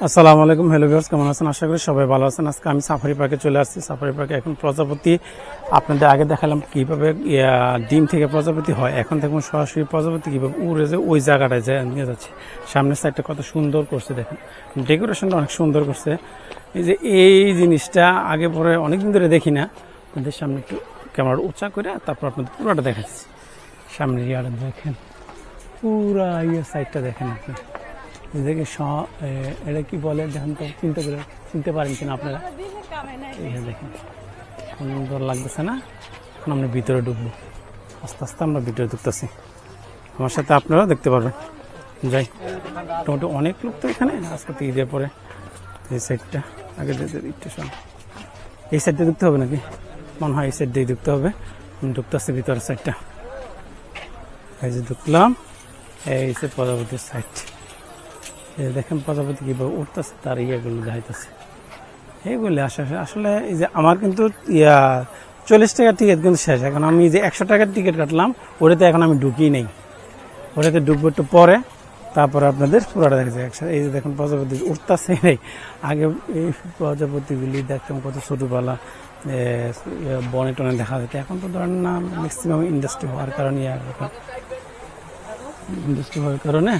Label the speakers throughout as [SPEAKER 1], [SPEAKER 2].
[SPEAKER 1] আসসালামু আলাইকুম। Hello viewers কেমন আছেন? আশা করি সবাই ভালো আছেন। আজকে আমি সাফারি পার্কে চলে আসছি। সাফারি পার্কে এখন প্রজাপতি, আপনাদের আগে দেখালাম কীভাবে ডিম থেকে প্রজাপতি হয়। এখন দেখুন সরাসরি প্রজাপতি কীভাবে উড়ে যে ওই জায়গাটায় যায়, নিয়ে যাচ্ছে। সামনের সাইডটা কত সুন্দর করছে, দেখেন। ডেকোরেশনটা অনেক সুন্দর করছে। এই যে এই জিনিসটা আগে পরে অনেকদিন ধরে দেখি না। আপনাদের সামনে একটু ক্যামেরা উঁচা করে, তারপর আপনাদের পুরোটা দেখাচ্ছি। সামনে ইয়াটা দেখেন। পুরা ইয়ে সাইডটা দেখেন আপনি স- এ, এটা কি বলে? দেখেন তো চিনতে করে চিনতে পারেন কিনা আপনারা? দেখেন সুন্দর লাগতেছে না এখন আমরা ভিতরে ঢুকবো। আস্তে আস্তে আমরা ভিতরে ঢুকতেছি। আমার সাথে আপনারাও দেখতে পারবেন। যাই মোটামুটি অনেক লোক তো এখানে আজকে তো ঈদের পরে এই সাইডটা আগে একটু শোন এই সাইডটা ঢুকতে হবে নাকি? মনে হয় এই সাইড দিয়ে ঢুকতে হবে। ঢুকতেছি ভিতরের সাইডটা। এই যে ঢুকলাম এই যে প্রজাপতির সাইড। দেখেন প্রজাপতি কীভাবে উঠতেছে, তার ইয়েগুলো দেখাইতেছে। এইগুলি আসলে আসলে এই যে আমার কিন্তু, ইয়া, চল্লিশ টাকার টিকিট কিন্তু শেষ। এখন আমি যে একশো টাকার টিকিট কাটলাম, ওটাতে এখন আমি ঢুকি নেই। ওটাতে ঢুকবো একটু পরে, তারপরে আপনাদের পুরোটা দেখা যায় একসাথে এই যে দেখুন প্রজাপতি উঠতেছে নেই। আগে এই প্রজাপতিগুলি দেখতাম কত ছোটোবেলা বনে টনে দেখা যেত। এখন তো ধরেন না ম্যাক্সিমাম ইন্ডাস্ট্রি হওয়ার কারণে ইন্ডাস্ট্রি হওয়ার কারণে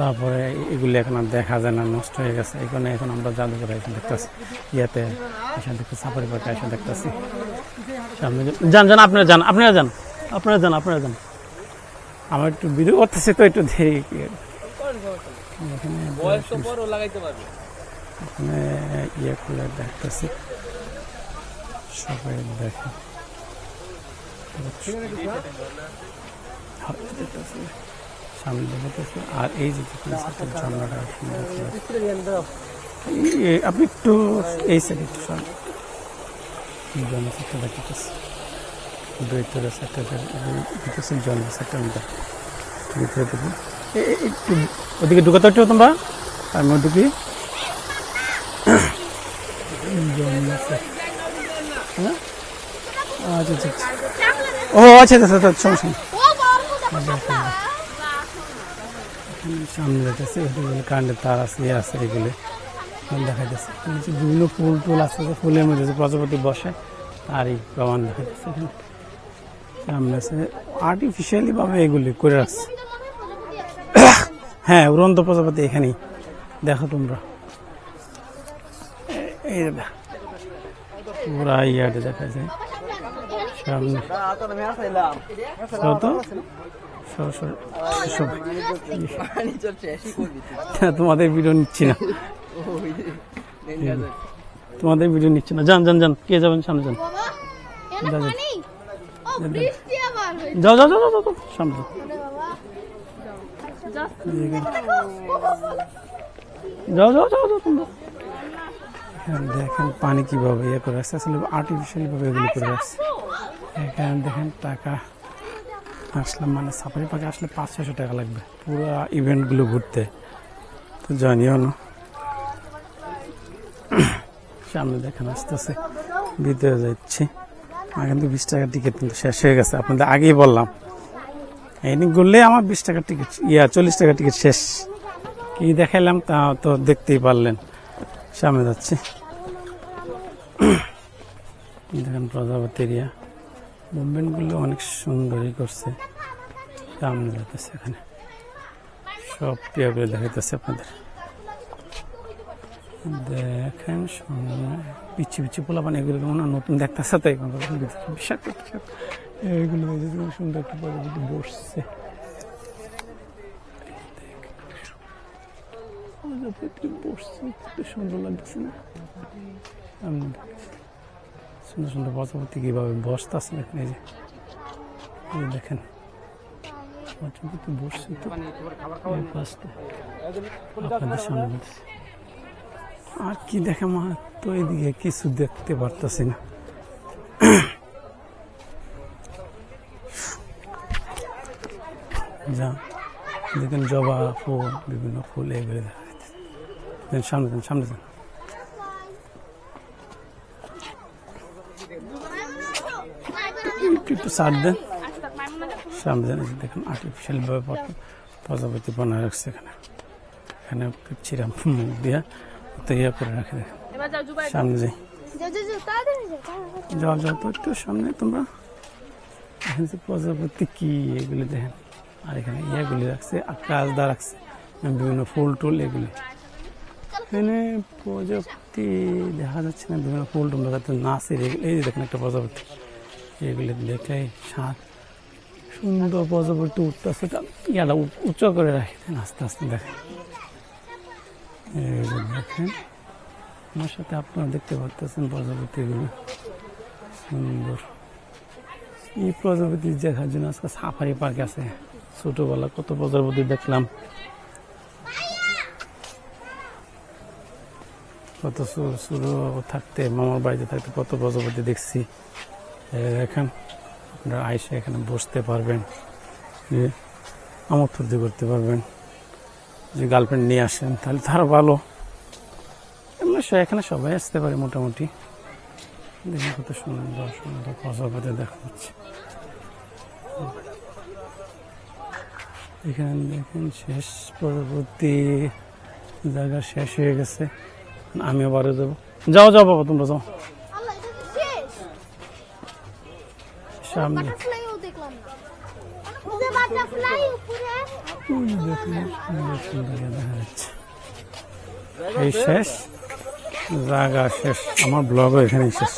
[SPEAKER 1] তারপরে এগুলি এখন আর দেখা যায় না নষ্ট হয়ে গেছে। এখানে এখন আমরা জাদুঘরে এসে দেখতেছি। ইয়াতে এসে দেখতে সাফারি পার্কে এসে দেখতেছি। সামনে যান যান আপনারা যান আপনারা যান আপনারা যান আপনারা যান। আমার একটু ভিডিও করতেছে তো একটু দেরি এখানে এখানে ইয়ে করে দেখতেছি। সবাই দেখে। দেখতেছি, সামনে দেখতেছি। আর এই যে দেখুন ঝর্ণাটা সুন্দর আপনি একটু এই সাইডে একটু সর জন্ম সাথে দেখতেছি। ভিতরে সাথে দেখতেছি জন্ম সাথে ভিতরে এ- একটু ওদিকে ঢুকাতে একটু তোমরা? আমি ঢুকি হ্যাঁ? আচ্ছা আচ্ছা। আচ্ছা। ও আচ্ছা আচ্ছা আচ্ছা সমস্যা নেই। সামনে যাচ্ছে এগুলো কারেন্টের তার আছে ইয়ে আছে, এগুলি দেখা যাচ্ছে নিচে বিভিন্ন ফুল টুল আছে যে ফুলের মধ্যে যে প্রজাপতি বসে, তারই প্রমাণ দেখা যাচ্ছে এখানে। সামনে আছে আর্টিফিশিয়ালি ভাবে এগুলি করে রাখছে। হ্যাঁ উড়ন্ত প্রজাপতি এখানেই। দেখো তোমরা। এই দেখো। পুরা ইয়াতে দেখা যায় সামনে। কত? তোমাদের ভিডিও নিচ্ছি না। তোমাদের ভিডিও নিচ্ছি না। যান যান যান। কে যাবেন? সামনে যান। যাও যাও যাও যাও, সামনে যাও। যাও যাও তোমরা। দেখেন পানি কীভাবে ইয়ে করে আসছে। আসলে আর্টিফিশিয়ালি ভাবে এগুলো করে রাখছে এখানে দেখেন, টাকা আসলাম মানে সাফারি পার্কে আসলে পাঁচ ছশো টাকা লাগবে। পুরো ইভেন্টগুলো ঘুরতে। তো জানিও না সামনে দেখেন, আসতেছে। ভিতরে যাচ্ছি। আমার কিন্তু বিশ টাকার টিকিট কিন্তু শেষ হয়ে গেছে। আপনাদের আগেই বললাম। এদিন ঘুরলে আমার বিশ টাকার টিকিট ইয়া, চল্লিশ টাকার টিকিট শেষ। কি দেখাইলাম তা তো দেখতেই পারলেন। সামনে যাচ্ছি। দেখেন প্রজাপতি এরিয়া মুভমেন্টগুলো অনেক সুন্দরই করছে। সামনে যাচ্ছে এখানে। সব পেয়াগুলো দেখাইতেছে আপনাদের। দেখেন পিচ্ছি পিচ্ছি পোলা মানে এগুলো মনে নতুন দেখতেছে তো এখন বিষাক্ত টিষাক্ত। এইগুলো এই যে কি সুন্দর একটা প্রজাপতি বসছে বসছে সুন্দর লাগতেছে না? দেখেছি। সুন্দর সুন্দর প্রজাপতি কীভাবে বসতেছে দেখেন এই যে? দেখেন। বসছে তো। আর কি দেখে মা? তো এদিকে কিছু দেখতে পারতেছি না। যা, দেখেন জবা ফুল, বিভিন্ন ফুল এগুলো দেখা যাচ্ছে সামনে সামনে একটু একটু সার দেন সামনে দেন এই যে আর্টিফিশিয়াল ভাবে প্রজাপতি বানায় রাখছে এখানে। এখানে ছিলাম মুখ দিয়া তো ইয়ে করে রাখে দেখেন। সামনে যাই।
[SPEAKER 2] যাও যাও
[SPEAKER 1] তো একটু সামনে তোমরা। এখানে যে প্রজাপতি কি এগুলি দেখেন। আর এখানে ইয়েগুলি রাখছে আর কাজদা রাখছে। বিভিন্ন ফুল টুল এগুলি। এখানে প্রজাপতি দেখা যাচ্ছে না বিভিন্ন ফুল টুল দেখাচ্ছে নাচের এগুলি- এই যে দেখেন একটা প্রজাপতি। এগুলি দেখলে সাত সুন্দর প্রজাপতি উঠতেছে ইয়াটা উ- উঁচু করে রাখি আস্তে আস্তে দেখেন। দেখেন, আমার সাথে আপনারা দেখতে পাচ্ছেন প্রজাপতিগুলো সুন্দর। এই প্রজাপতি দেখার জন্য আজকে সাফারি পার্ক আছে। ছোটবেলা কত প্রজাপতি দেখলাম। কত সুর সুর থাকতে, মামার বাড়িতে থাকতে কত প্রজাপতি দেখছি। দেখেন, আপনারা আইসে এখানে বসতে পারবেন যে আমোদ করতে পারবেন। যে গার্লফ্রেন্ড নিয়ে আসেন, তাহলে তারও ভালো। এমনি এখানে সবাই আসতে পারে মোটামুটি। দেখুন কত সুন্দর সুন্দর প্রজাপতি দেখা যাচ্ছে এখানে দেখেন শেষ পরবর্তী জায়গা শেষ হয়ে গেছে। আমি আবারও যাব। যাও যাও বাবা, তোমরা যাও
[SPEAKER 2] আল্লাহ এটা তো শেষ
[SPEAKER 1] সামনে
[SPEAKER 2] বাটারফ্লাইও দেখলাম না ওই যে বাটারফ্লাই উপরে
[SPEAKER 1] ওই দেখুন, সুন্দর সুন্দর ইয়ে দেখা যাচ্ছে এই শেষ জায়গা শেষ আমার ব্লগও এখানে শেষ